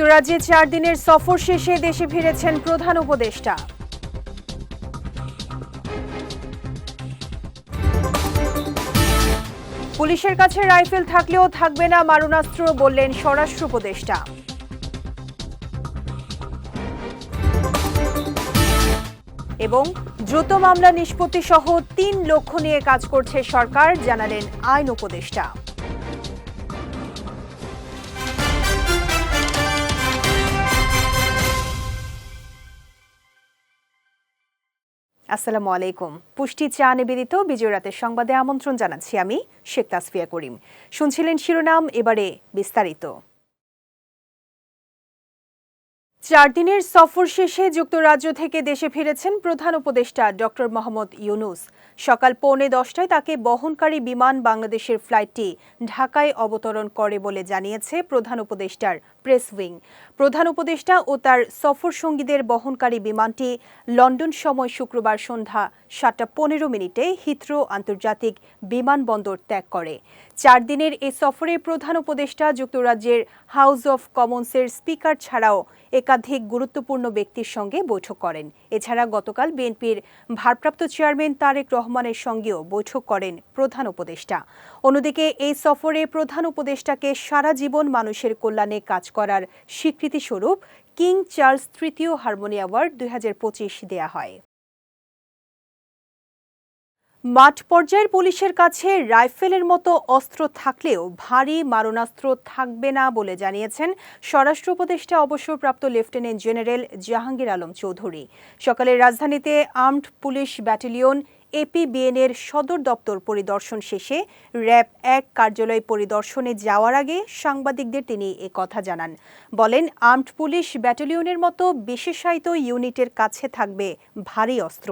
যুক্তরাজ্যে চার দিনের সফর শেষে দেশে ফিরেছেন প্রধান উপদেষ্টা। পুলিশের কাছে রাইফেল থাকলেও থাকবে না মারণাস্ত্র বললেন স্বরাষ্ট্র উপদেষ্টা। এবং দ্রুত মামলা নিষ্পত্তি সহ তিন লক্ষ্য নিয়ে কাজ করছে সরকার, জানালেন আইন উপদেষ্টা। আসসালামু আলাইকুম। পুষ্টি চা নিবেদিত বিজয় রাতের সংবাদে আমন্ত্রণ জানাচ্ছি আমি শেখ তাসফিয়া করিম। শুনছিলেন শিরোনাম, এবারে বিস্তারিত। চার দিনের সফর শেষে যুক্তরাজ্য থেকে দেশে ফিরেছেন প্রধান উপদেষ্টা ডক্টর মোহাম্মদ ইউনুস। সকাল পৌনে দশটায় তাকে বহনকারী বিমান বাংলাদেশের ফ্লাইটটি ঢাকায় অবতরণ করে বলে জানিয়েছে প্রধান উপদেষ্টার প্রেস উইং। প্রধান উপদেষ্টা ও তার সফর সঙ্গীদের বহনকারী বিমানটি লন্ডন সময় শুক্রবার সন্ধ্যা সাতটা পনেরো মিনিটে হিথ্রো আন্তর্জাতিক বিমানবন্দর ত্যাগ করে। চার দিনের এ সফরে প্রধান উপদেষ্টা যুক্তরাজ্যের হাউস অফ কমন্সের স্পিকার ছাড়াও একাধিক গুরুত্বপূর্ণ ব্যক্তির সঙ্গে বৈঠক করেন। এছাড়া গতকাল বিএনপির ভারপ্রাপ্ত চেয়ারম্যান তারেক রহমানের সঙ্গেও বৈঠক করেন প্রধান উপদেষ্টা। অন্যদিকে এই সফরে প্রধান উপদেষ্টাকে সারা জীবন মানুষের কল্যাণে কাজ করার স্বীকৃতিস্বরূপ কিং চার্লস তৃতীয় হারমোনি অ্যাওয়ার্ড দুই দেয়া হয়। মাঠ পর্যায়ের পুলিশের কাছে রাইফেলের মতো অস্ত্র থাকলেও ভারী মারণাস্ত্র থাকবে না বলে জানিয়েছেন স্বরাষ্ট্র উপদেষ্টা অবসরপ্রাপ্ত লেফটেন্যান্ট জেনারেল জাহাঙ্গীর আলম চৌধুরী। সকালে রাজধানীতে আর্মড পুলিশ ব্যাটালিয়ন এপিবিএনের সদর দপ্তর পরিদর্শন শেষে র্যাব এক কার্যালয় পরিদর্শনে যাওয়ার আগে সাংবাদিকদের তিনি এ কথা জানান। বলেন, আর্মড পুলিশ ব্যাটালিয়নের মতো বিশেষায়িত ইউনিটের কাছে থাকবে ভারী অস্ত্র।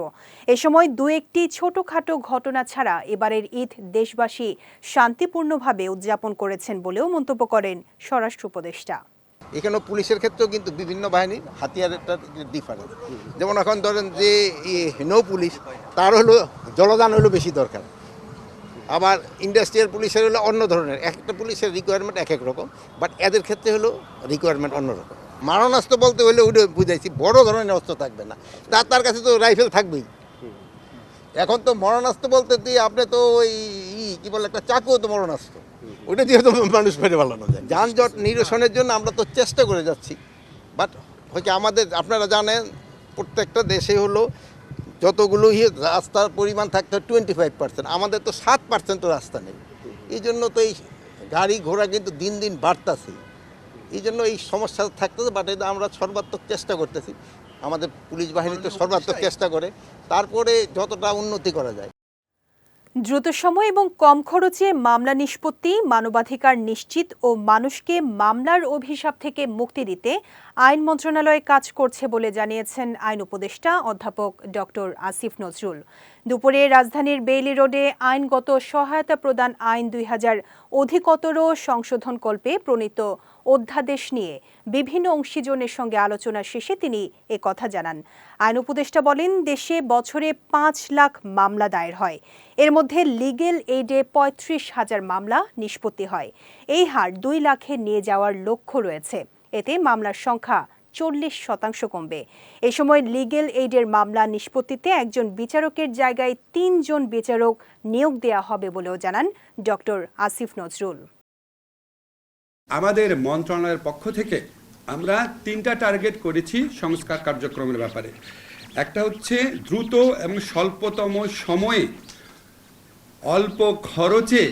এ সময় দু একটি ছোটখাটো ঘটনা ছাড়া এবারের ঈদ দেশবাসী শান্তিপূর্ণভাবে উদযাপন করেছেন বলেও মন্তব্য করেন স্বরাষ্ট্র উপদেষ্টা। এখানেও পুলিশের ক্ষেত্রেও কিন্তু বিভিন্ন বাহিনীর হাতিয়ারেরটা ডিফারেন্স যেমন এখন ধরেন যে নৌ পুলিশ, তার হলো জলদান হলো বেশি দরকার। আবার ইন্ডাস্ট্রিয়াল পুলিশের হলো অন্য ধরনের এক একটা পুলিশের রিকোয়ারমেন্ট এক এক রকম বাট এদের ক্ষেত্রে হলো রিকোয়ারমেন্ট অন্যরকম মারণাস্ত্র বলতে হলে ওটা বুঝাইছি, বড় ধরনের অস্ত্র থাকবে না। তার তার কাছে তো রাইফেল থাকবেই। এখন তো মরণাস্ত্র বলতে দিয়ে আপনি তো ওই কি বলে একটা চাকুও তো মরণাস্ত্র। ওটা দিয়ে তো মানুষ মেরে ফেলানো যায় যানজট নিরসনের জন্য আমরা তো চেষ্টা করে যাচ্ছি। বাট হচ্ছে আমাদের আপনারা জানেন প্রত্যেকটা দেশে হলো যতগুলো ইয়ে রাস্তার পরিমাণ থাকতে হয় টোয়েন্টি ফাইভ পার্সেন্ট আমাদের তো সাত পার্সেন্টও রাস্তা নেই। এই জন্য তো এই গাড়ি ঘোড়া কিন্তু দিন দিন বাড়তাছে। এই জন্য এই সমস্যা থাকতেছে বাট এটা আমরা সর্বাত্মক চেষ্টা করতেছি। আমাদের পুলিশ বাহিনী তো সর্বাত্মক চেষ্টা করে। তারপরে যতটা উন্নতি করা যায়। দ্রুত সময় এবং কম খরচে মামলা নিষ্পত্তি, মানবাধিকার নিশ্চিত ও মানুষকে মামলার অভিশাপ থেকে মুক্তি দিতে আইন মন্ত্রণালয় কাজ করছে বলে জানিয়েছেন আইন উপদেষ্টা অধ্যাপক ডক্টর আসিফ নজরুল। দুপুরে রাজধানীর বেইলি রোডে আইনগত সহায়তা প্রদান আইন দুই হাজার অধিকতর সংশোধন কল্পে প্রণীত অধ্যাদেশ নিয়ে বিভিন্ন অংশীজনের সঙ্গে আলোচনা শেষে তিনি এ কথা জানান। আইন উপদেষ্টা বলেন, দেশে বছরে পাঁচ লাখ মামলা দায়ের হয়। এর মধ্যে লিগেল এইডে পঁয়ত্রিশ হাজার মামলা নিষ্পত্তি হয়। এই হার দুই লাখে নিয়ে যাওয়ার লক্ষ্য রয়েছে। এতে মামলার সংখ্যা চল্লিশ শতাংশ কমবে। এ সময় লিগেল এইডের মামলা নিষ্পত্তিতে একজন বিচারকের জায়গায় তিনজন বিচারক নিয়োগ দেওয়া হবে বলেও জানান ডক্টর আসিফ নজরুল। আমাদের মন্ত্রণালয়ের পক্ষ থেকে আমরা তিনটা টার্গেট করেছি সংস্কার কার্যক্রমের ব্যাপারে। একটা হচ্ছে দ্রুত এবং স্বল্পতম সময়ে অল্প খরচে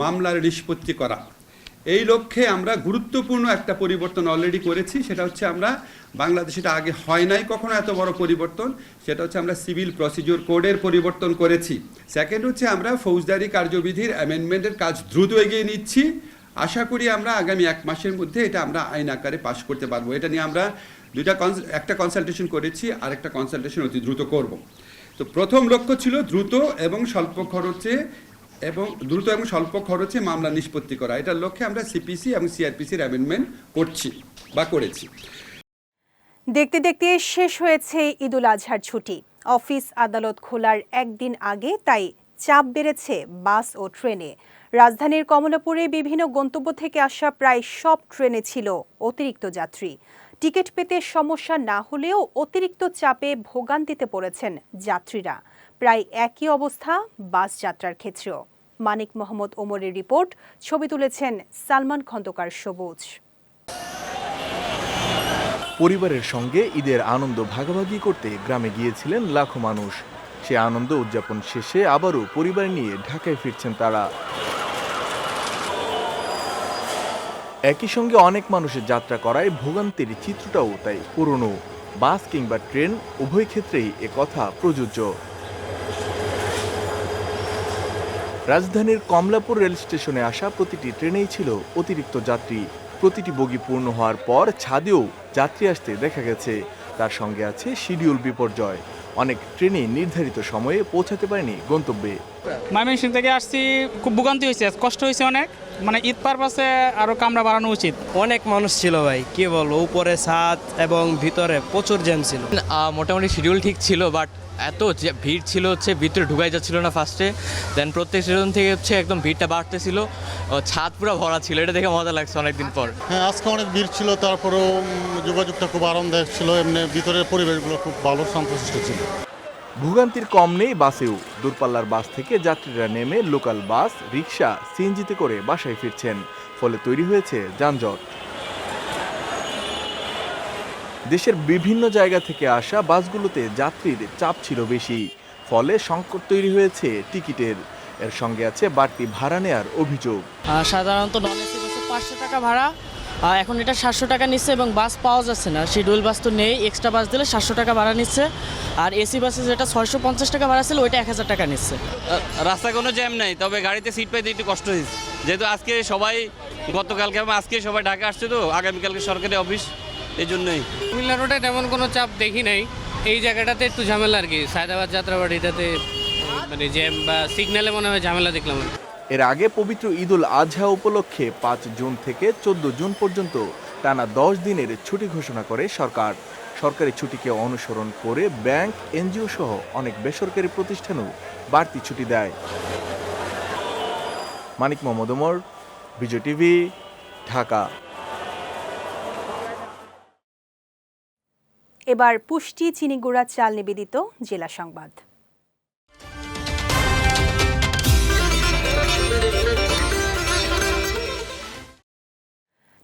মামলার নিষ্পত্তি করা। এই লক্ষ্যে আমরা গুরুত্বপূর্ণ একটা পরিবর্তন অলরেডি করেছি, সেটা হচ্ছে আমরা বাংলাদেশে এটা আগে হয় নাই কখনো এত বড় পরিবর্তন, সেটা হচ্ছে আমরা সিভিল প্রসিডিওর কোডের পরিবর্তন করেছি। সেকেন্ড হচ্ছে আমরা ফৌজদারি কার্যবিধির অ্যামেন্ডমেন্টের কাজ দ্রুত এগিয়ে নিচ্ছি। আশা করি আমরা আগামী এক মাসের মধ্যে এটা আমরা আইন আকারে পাশ করতে পারব। এটা নিয়ে আমরা দুইটা একটা কনসালটেশন করেছি আর একটা কনসালটেশন অতি দ্রুত করব। তো প্রথম লক্ষ্য ছিল দ্রুত এবং স্বল্প খরচে এবং দ্রুত এবং স্বল্প খরচে মামলা নিষ্পত্তি করা। এটার লক্ষ্যে আমরা সিপিসি এবং সিআরপিসির অ্যামেন্ডমেন্ট করছি বা করেছি। দেখতে দেখতে শেষ হয়েছে ঈদুল আজহার ছুটি। অফিস আদালত খোলার একদিন আগে তাই চাপ বেড়েছে বাস ও ট্রেনে। রাজধানীর কমলাপুরে বিভিন্ন গন্তব্য থেকে আসা প্রায় সব ট্রেনে ছিল অতিরিক্ত যাত্রী। টিকিট পেতে সমস্যা না হলেও অতিরিক্ত চাপে ভোগান্তিতে পড়েছেন যাত্রীরা। প্রায় একই অবস্থা বাস যাত্রার ক্ষেত্রেও। মানিক মোহাম্মদ ওমরের রিপোর্ট, ছবি তুলেছেন সালমান খন্দকার সবুজ। পরিবারের সঙ্গে ঈদের আনন্দ ভাগাভাগি করতে গ্রামে গিয়েছিলেন লাখো মানুষ। সে আনন্দ উদযাপন শেষে আবারও পরিবার নিয়ে ঢাকায় ফিরছেন তারা। একই সঙ্গে অনেক মানুষের যাত্রা করায় ভোগান্তির চিত্রটাও তাই পুরনো। বাস কিংবা ট্রেন উভয় ক্ষেত্রেই এ কথা প্রযোজ্য। রাজধানীর কমলাপুর রেল স্টেশনে আসা প্রতিটি ট্রেনেই ছিল অতিরিক্ত যাত্রী। প্রতিটি বগি পূর্ণ হওয়ার পর ছাদেও যাত্রী আসতে দেখা গেছে। তার সঙ্গে আছে শিডিউল বিপর্যয়। অনেক ট্রেনই নির্ধারিত সময়ে পৌঁছাতে পারেনি গন্তব্যে। ময়মনসিং থেকে আসছি খুব ভোগান্তি হয়েছে কষ্ট হয়েছে অনেক। মানে ঈদ পারপাসে আরও কামরা বাড়ানো উচিত। অনেক মানুষ ছিল ভাই কি বলব উপরে ছাদ এবং ভিতরে প্রচুর জ্যাম ছিল। মোটামুটি শিডিউল ঠিক ছিল বাট এত যে ভিড় ছিল হচ্ছে ভিতরে ঢুকাই যাচ্ছিল না ফার্স্টে দেন প্রত্যেক স্টেশন থেকে হচ্ছে একদম ভিড়টা বাড়তেছিল। ছাদ পুরো ভরা ছিল এটা দেখে মজা লাগছে অনেকদিন পর। হ্যাঁ আজকে অনেক ভিড় ছিল তারপরেও যোগাযোগটা খুব আরামদায়ক ছিল এমনি ভিতরের পরিবেশগুলো খুব ভালো শান্তশিষ্ট ছিল। ভোগান্তির কম নেই বাসেও। দূরপাল্লার বাস থেকে যাত্রীরা নেমে লোকাল বাস রিক্সা সিএনজিতে করে বাসায় ফিরছেন। ফলে তৈরি হয়েছে যানজট। দেশের বিভিন্ন জায়গা থেকে আসা বাসগুলোতে যাত্রীর চাপ ছিল বেশি ফলে সংকট তৈরি হয়েছে টিকিটের। এর সঙ্গে আছে বাড়তি ভাড়া নেয়ার অভিযোগ। সাধারণত নন এসি বাসে পাঁচশো টাকা ভাড়া এখন এটা সাতশো টাকা নিচ্ছে এবং বাস পাওয়া যাচ্ছে না। শিডিউল বাস তো নেই এক্সট্রা বাস দিলে সাতশো টাকা ভাড়া নিচ্ছে। আর এসি বাসে যেটা ছয়শো পঞ্চাশ টাকা ভাড়া ছিল ওইটা এক হাজার টাকা নিচ্ছে। রাস্তায় কোনো জ্যাম নাই তবে গাড়িতে সিট পাইতে একটু কষ্ট হয়েছে। যেহেতু আজকে সবাই গতকালকে এবং আজকে সবাই ঢাকা আসছে তো আগামীকালকে সরকারি অফিস এই জন্যই কুমিল্লা রোডে তেমন কোনো চাপ দেখি নাই। এই জায়গাটাতে একটু ঝামেলা আর কি সায়দাবাদ যাত্রাবাড়ি এটাতে মানে জ্যাম বা সিগন্যালে মনে হয় ঝামেলা দেখলাম এর আগে পবিত্র ঈদুল আজহা উপলক্ষে পাঁচ জুন থেকে চোদ্দ জুন পর্যন্ত টানা দশ দিনের ছুটি ঘোষণা করে সরকার। সরকারি ছুটিকে অনুসরণ করে ব্যাংক এনজিও সহ অনেক বেসরকারি প্রতিষ্ঠানও বাড়তি ছুটি দেয়। মানিক মোহাম্মদ ওমর বিজয় টিভি ঢাকা। এবার পুষ্টি চিনিগুড়া চাল নিবেদিত জেলা সংবাদ।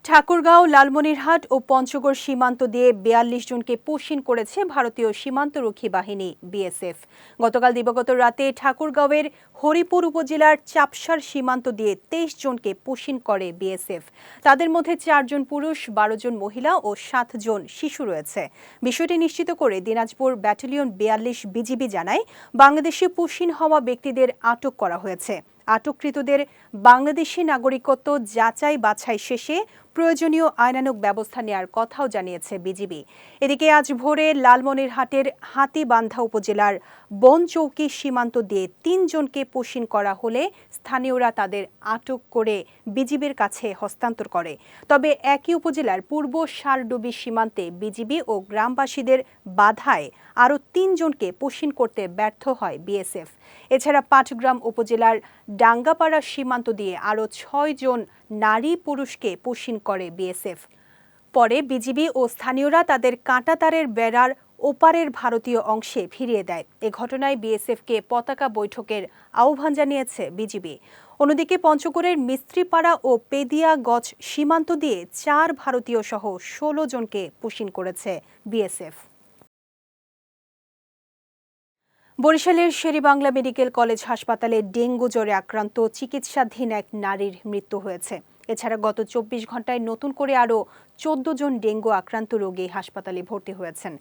ঠাকুরগাঁও, লালমনিরহাট ও পঞ্চগড় সীমান্ত দিয়ে বেয়াল্লিশ জনকে পোষিন করেছে ভারতীয় সীমান্তরক্ষী বাহিনী, বিএসএফ। গতকাল দিবাগত রাতে ঠাকুরগাঁওয়ের হরিপুর উপজেলার চাপসার সীমান্ত দিয়ে তেইশ জনকে পোষিন করে বিএসএফ। তাদের মধ্যে চারজন পুরুষ, বারো জন মহিলা ও সাতজন শিশু রয়েছে। বিষয়টি নিশ্চিত করে দিনাজপুর ব্যাটালিয়ন বিয়াল্লিশ বিজিবি জানায়, বাংলাদেশে পুষিন হওয়া ব্যক্তিদের আটক করা হয়েছে। আটককৃতদের বাংলাদেশি নাগরিকত্ব যাচাই বাছাই শেষে প্রয়োজনীয় আইনানুগ ব্যবস্থা নেওয়ার কথাও জানিয়েছে বিজিবি। এদিকে আজ ভোরে লালমনিরহাটের হাতিবান্ধা উপজেলার বনচৌকি সীমান্ত দিয়ে তিনজনকে পোষিন করা হলে স্থানীয়রা তাদের আটক করে বিজিবির কাছে হস্তান্তর করে। তবে একই উপজেলার পূর্ব সারডুবি সীমান্তে বিজিবি ও গ্রামবাসীদের বাধায় আরও তিনজনকে পোষিন করতে ব্যর্থ হয় বিএসএফ। এছাড়া পাটগ্রাম উপজেলার ডাঙ্গাপাড়া সীমান্ত দিয়ে আরও ছয় জন নারী পুরুষকে পোষিন করে বিএসএফ। পরে বিজিবি ও স্থানীয়রা তাদের কাঁটাতারের বেড়ার ওপারের ভারতীয় অংশে ফিরিয়ে দেয়। এ ঘটনায় বিএসএফকে পতাকা বৈঠকের আহ্বান জানিয়েছে বিজিবি। অন্যদিকে পঞ্চগড়ের মিস্ত্রিপাড়া ও পেদিয়াগজ সীমান্ত দিয়ে চার ভারতীয় সহ ষোলো জনকে পুষিন করেছে বিএসএফ। বরিশালের শেরিবাংলা মেডিকেল কলেজ হাসপাতালে ডেঙ্গু জ্বরে আক্রান্ত চিকিৎসাধীন এক নারীর মৃত্যু হয়েছে। এছাড়া গত চব্বিশ ঘন্টায় নতুন করে আরও চোদ্দ জন ডেঙ্গু আক্রান্ত রোগী হাসপাতালে ভর্তি হয়েছেন।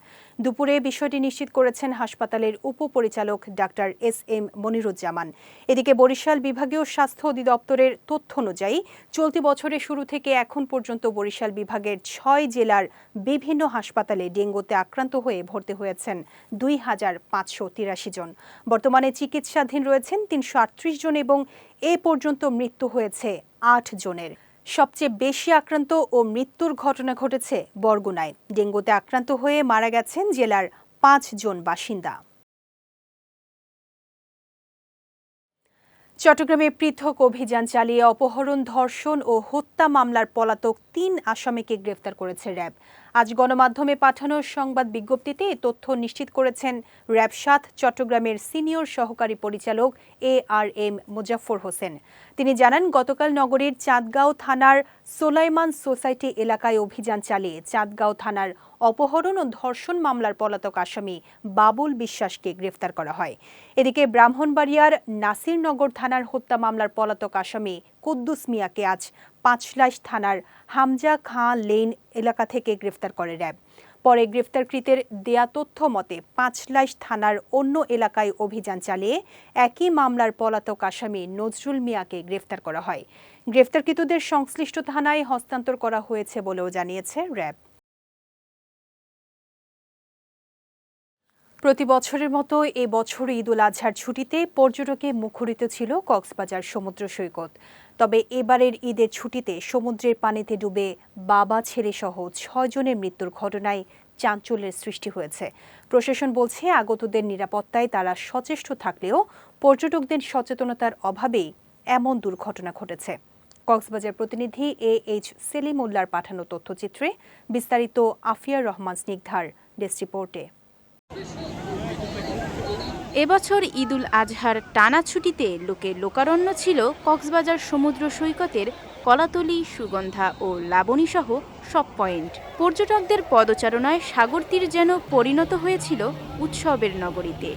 দুপুরে বিষয়টি নিশ্চিত করেছেন হাসপাতালের উপপরিচালক ডাক্তার এস এম মনিরুজ্জামান। এদিকে বরিশাল বিভাগীয় স্বাস্থ্য অধিদপ্তরের তথ্য অনুযায়ী চলতি বছরের শুরু থেকে এখন পর্যন্ত বরিশাল বিভাগের ছয় জেলার বিভিন্ন হাসপাতালে ডেঙ্গুতে আক্রান্ত হয়ে ভর্তি হয়েছেন দুই হাজার পাঁচশো তিরাশি জন। বর্তমানে চিকিৎসাধীন রয়েছেন তিনশো আটত্রিশ জন এবং এ পর্যন্ত মৃত্যু হয়েছে আট জনের। সবচেয়ে বেশি আক্রান্ত ও মৃত্যুর ঘটনা ঘটেছে বরগুনায়। ডেঙ্গুতে আক্রান্ত হয়ে মারা গেছেন জেলার পাঁচ জন বাসিন্দা। চট্টগ্রামে পৃথক অভিযান চালিয়ে অপহরণ, ধর্ষণ ও হত্যা মামলার পলাতক তিন আসামিকে গ্রেফতার করেছে র্যাব। আজ গণমাধ্যমে পাঠানো সংবাদ বিজ্ঞপ্তিতে এ তথ্য নিশ্চিত করেছেন র্যাব সাত চট্টগ্রামের সিনিয়র সহকারী পরিচালক A R M Muzaffar Hossain. তিনি জানান, গতকাল নগরীর চাঁদগাঁও থানার সোলাইমান সোসাইটি এলাকায় অভিযান চালিয়ে চাঁদগাঁও থানার অপহরণ ও ধর্ষণ মামলার পলাতক আসামি বাবুল বিশ্বাসকে গ্রেফতার করা হয়। এদিকে ব্রাহ্মণবাড়িয়ার নাসিরনগর থানার হত্যা মামলার পলাতক আসামি কুদ্দুস মিয়াকে আজ পাঁচলাইশ থানার হামজা খাঁ লেন এলাকা থেকে গ্রেফতার করে র্যাব। পরে গ্রেফতারকৃতের দেয়া তথ্য মতে, পাঁচলাইশ থানার অন্য এলাকায় অভিযান চালিয়ে একই মামলার পলাতক আসামি নজরুল মিয়াকে গ্রেফতার করা হয়। গ্রেফতারকৃতদের সংশ্লিষ্ট থানায় হস্তান্তর করা হয়েছে বলেও জানিয়েছে র্যাব। প্রতি বছরের মতো এ বছর ঈদ উল আজহার ছুটিতে পর্যটকে মুখরিত ছিল কক্সবাজার সমুদ্র সৈকত। তবে এবারের ঈদের ছুটিতে সমুদ্রের পানিতে ডুবে বাবা ছেলে সহ ছয়জনের মৃত্যুর ঘটনায় চাঞ্চল্যের সৃষ্টি হয়েছে। প্রশাসন বলছে, আগতদের নিরাপত্তায় তারা সচেষ্ট থাকলেও পর্যটকদের সচেতনতার অভাবেই এমন দুর্ঘটনা ঘটেছে। কক্সবাজার প্রতিনিধি এ এইচ সেলিম উল্লার পাঠানো তথ্যচিত্রে বিস্তারিত আফিয়ার রহমান স্নিগ্ধার ডেস্ক রিপোর্টে। এবছর ঈদুল আজহার টানা ছুটিতে লোকে লোকারণ্য ছিল কক্সবাজার সমুদ্র সৈকতের কলাতলি, সুগন্ধা ও লাবণী সহ সব পয়েন্ট। পর্যটকদের পদচারণায় সাগর তীর যেন পরিণত হয়েছিল উৎসবের নগরীতে।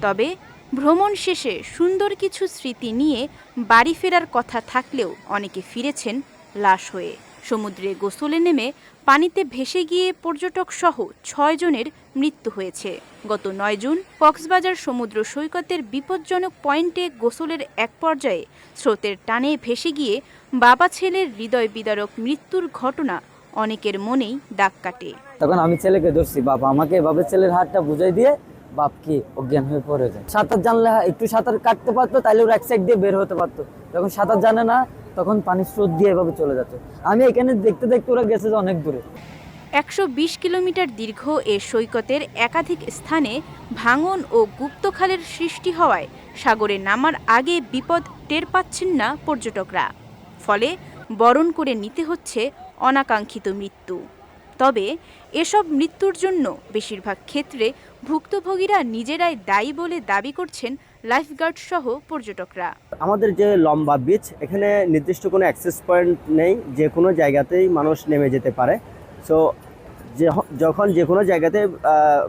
তবে ভ্রমণ শেষে সুন্দর কিছু স্মৃতি নিয়ে বাড়ি ফেরার কথা থাকলেও অনেকে ফিরেছেন লাশ হয়ে। সমুদ্রে গোসলে নেমে পানিতে ভেসে গিয়ে পর্যটক সহ ছয় জনের মৃত্যু হয়েছে। গত নয় জুন কক্সবাজার সমুদ্র সৈকতের বিপজ্জনক পয়েন্টে গোসলের এক পর্যায়ে স্রোতের টানে ভেসে গিয়ে বাবা ছেলের হৃদয় বিদারক মৃত্যুর ঘটনা অনেকের মনেই দাগ কাটে। তখন আমি ছেলেকে ধরছি, বাবা আমাকে এভাবে ছেলের হাতটা বুঝাই দিয়ে বাপ কি অজ্ঞান হয়ে পড়ে যায়? সাঁতার জানলে একটু সাঁতার কাটতে পারতো তাহলে ওর এক সাইড দিয়ে বের হতে পারতো। যখন সাঁতার জানে না, তখন পানির স্রোত দিয়ে এভাবে চলে যাচ্ছে। আমি এখানে দেখতে দেখতে ওরা গেছে যে অনেক দূরে। একশো বিশ কিলোমিটার দীর্ঘ এ সৈকতের একাধিক স্থানে ভাঙন ও গুপ্তখালের সৃষ্টি হওয়ায় সাগরে নামার আগে বিপদ টের পাচ্ছেন না পর্যটকরা। ফলে বরণ করে নিতে হচ্ছে অনাকাঙ্ক্ষিত মৃত্যু। তবে এসব মৃত্যুর জন্য বেশিরভাগ ক্ষেত্রে ভুক্তভোগীরা নিজেরাই দায়ী বলে দাবি করছেন লাইফগার্ড সহ পর্যটকরা। আমাদের যে লম্বা বিচ এখানে নির্দিষ্ট কোনো অ্যাক্সেস পয়েন্ট নেই যে কোনো জায়গাতেই মানুষ নেমে যেতে পারে। সো যখন যে কোনো জায়গাতে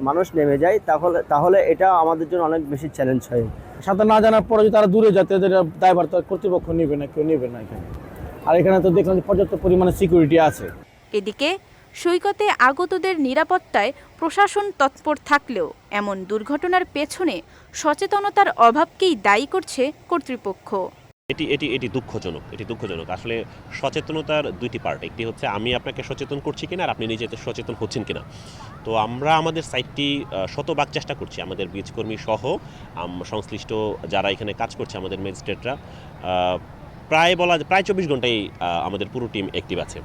মানুষ নেমে যায় তাহলে তাহলে এটা আমাদের জন্য অনেক বেশি চ্যালেঞ্জ হয়। সাঁতার না জানার পরে তারা দূরে যাতে দায়ভার তো কর্তৃপক্ষ নেবে না কেউ নেবে না এখানে। আর এখানে তো দেখলাম যে পর্যাপ্ত পরিমাণে সিকিউরিটি আছে। এদিকে সৈকতে আগতদের নিরাপত্তায় প্রশাসন তৎপর থাকলেও এমন দুর্ঘটনার পেছনে সচেতনতার অভাবকেই দায়ী করছে কর্তৃপক্ষ। এটি এটি এটি দুঃখজনক এটি দুঃখজনক। আসলে সচেতনতার দুইটি পার্ট একটি হচ্ছে আমি আপনাকে সচেতন করছি কিনা আর আপনি নিজেতে সচেতন হচ্ছেন কিনা। তো আমরা আমাদের সাইটটি শতভাগ চেষ্টা করছি আমাদের বীজকর্মী সহ। সংশ্লিষ্ট যারা এখানে কাজ করছে আমাদের ম্যাজিস্ট্রেটরা প্রায় বলা প্রায় চব্বিশ ঘন্টাই আমাদের পুরো টিম অ্যাক্টিভ আছে।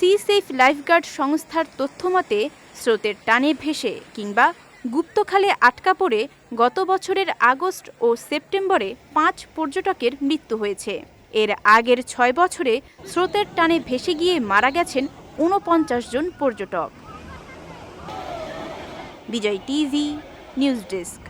সি সেফ লাইফগার্ড সংস্থার তথ্যমতে, স্রোতের টানে ভেসে কিংবা গুপ্তখালে আটকা পড়ে গত বছরের আগস্ট ও সেপ্টেম্বরে পাঁচ পর্যটকের মৃত্যু হয়েছে। এর আগের ছয় বছরে স্রোতের টানে ভেসে গিয়ে মারা গেছেন ঊনপঞ্চাশ জন পর্যটক। Bijoy TV, news desk.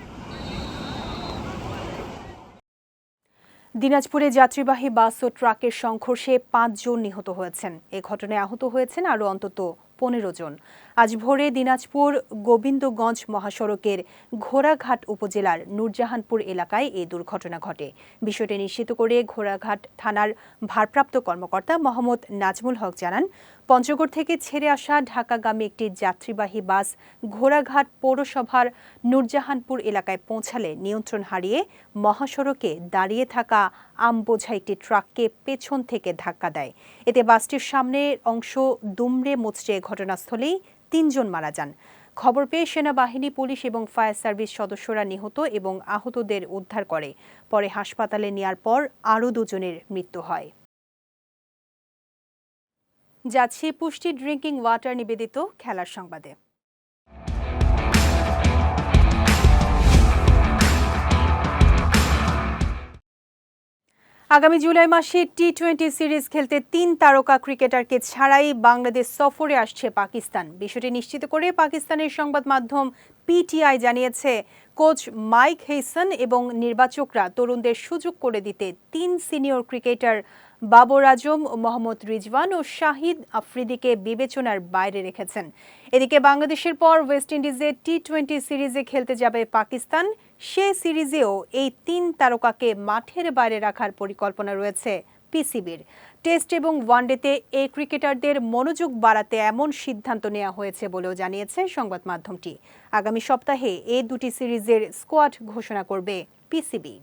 দিনাজপুরে যাত্রীবাহী বাস ও ট্রাকের সংঘর্ষে পাঁচজন নিহত হয়েছেন। এ ঘটনায় আহত হয়েছেন আরও অন্তত পনেরো জন। আজ ভোরে দিনাজপুর গোবিন্দগঞ্জ মহাসড়কের ঘোড়াঘাট উপজেলার নূরজাহানপুর এলাকায় এই দুর্ঘটনা ঘটে। বিষয়টি নিশ্চিত করে ঘোড়াঘাট থানার ভারপ্রাপ্ত কর্মকর্তা মোহাম্মদ নাজমুল হক জানান পঞ্চগড় থেকে ছেড়ে আসা ঢাকাগামী একটি যাত্রীবাহী বাস ঘোড়াঘাট পৌরসভার নূরজাহানপুর এলাকায় পৌঁছালে নিয়ন্ত্রণ হারিয়ে মহাসড়কে দাঁড়িয়ে থাকা আমবোঝা একটি ট্রাককে পেছন থেকে ধাক্কা দেয়। এতে বাসটির সামনের অংশ দুমড়ে মুচড়ে ঘটনাস্থলেই তিনজন মারা যান। খবর পেয়ে সেনাবাহিনী, পুলিশ এবং ফায়ার সার্ভিস সদস্যরা নিহত এবং আহতদের উদ্ধার করে। পরে হাসপাতালে নেয়ার পর আরও দুজনের মৃত্যু হয়। যাচ্ছি পুষ্টি ড্রিঙ্কিং ওয়াটার নিবেদিত খেলার সংবাদে। আগামী জুলাই মাসে টি টোয়েন্টি সিরিজ খেলতে তিন তারকা ক্রিকেটারকে ছাড়াই বাংলাদেশ সফরে আসছে পাকিস্তান। বিষয়টি নিশ্চিত করে পাকিস্তানের সংবাদ মাধ্যম পিটিআই জানিয়েছে, কোচ মাইক হেইসন এবং নির্বাচকরা তরুণদের সুযোগ করে দিতে তিন সিনিয়র ক্রিকেটার বাবর আজম, মোহাম্মদ রিজওয়ান ও শাহিদ আফ্রিদিকে বিবেচনার বাইরে রেখেছেন। এদিকে বাংলাদেশের পর ওয়েস্ট ইন্ডিজে টি টোয়েন্টি সিরিজে খেলতে যাবে পাকিস্তান। সে সিরিজেও এই তিন তারকাকে মাঠের বাইরে রাখার পরিকল্পনা রয়েছে পিসিবির। টেস্ট এবং ওয়ানডেতে এই ক্রিকেটারদের মনোযোগ বাড়াতে এমন সিদ্ধান্ত নেওয়া হয়েছে বলেও জানিয়েছে সংবাদ মাধ্যমটি আগামী সপ্তাহে এই দুটি সিরিজের স্কোয়াড ঘোষণা করবে পিসিবি।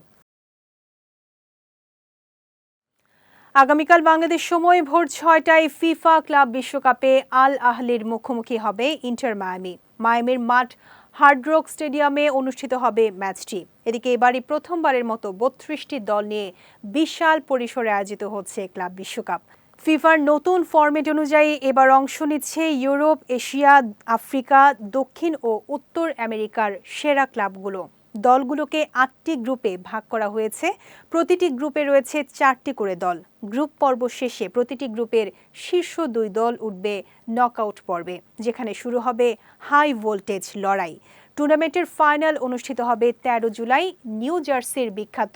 আগামীকাল বাংলাদেশ সময় ভোর ছয়টায় ফিফা ক্লাব বিশ্বকাপে আল আহলির মুখোমুখি হবে ইন্টার মায়ামি। মায়ামির মাঠ হার্ড রক স্টেডিয়ামে অনুষ্ঠিত হবে ম্যাচটি। এদিকে এবারই প্রথমবারের মতো বত্রিশটি দল নিয়ে বিশাল পরিসরে আয়োজিত হচ্ছে ক্লাব বিশ্বকাপ। ফিফার নতুন ফরম্যাট অনুযায়ী এবার অংশ নিচ্ছে ইউরোপ, এশিয়া, আফ্রিকা, দক্ষিণ ও উত্তর আমেরিকার সেরা ক্লাবগুলো। দলগুলোকে আটটি গ্রুপে ভাগ করা হয়েছে। প্রতিটি গ্রুপে রয়েছে চারটি করে দল। গ্রুপ পর্ব শেষে প্রতিটি গ্রুপের শীর্ষ দুই দল উঠবে নকআউট পর্বে, যেখানে শুরু হবে হাই ভোল্টেজ লড়াই। টুর্নামেন্টের ফাইনাল অনুষ্ঠিত হবে তেরো জুলাই নিউ জার্সির বিখ্যাত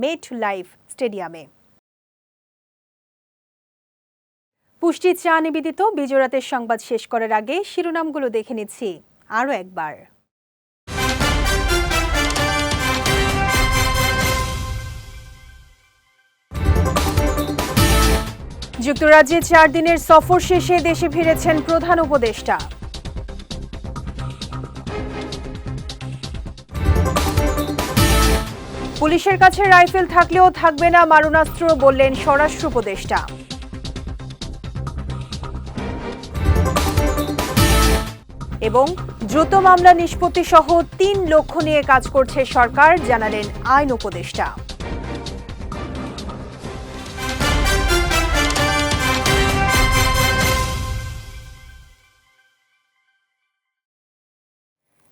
মেট লাইফ স্টেডিয়ামে। পুষ্টি চা নিবেদিত, বিজয়রাতের সংবাদ শেষ করার আগে শিরোনামগুলো দেখে নিচ্ছি আরও একবার। যুক্তরাজ্যে চার দিনের সফর শেষে দেশে ফিরেছেন প্রধান উপদেষ্টা। পুলিশের কাছে রাইফেল থাকলেও থাকবে না মারণাস্ত্র বললেন স্বরাষ্ট্র উপদেষ্টা। এবং দ্রুত মামলা নিষ্পত্তি সহ তিন লক্ষ্য নিয়ে কাজ করছে সরকার, জানালেন আইন উপদেষ্টা।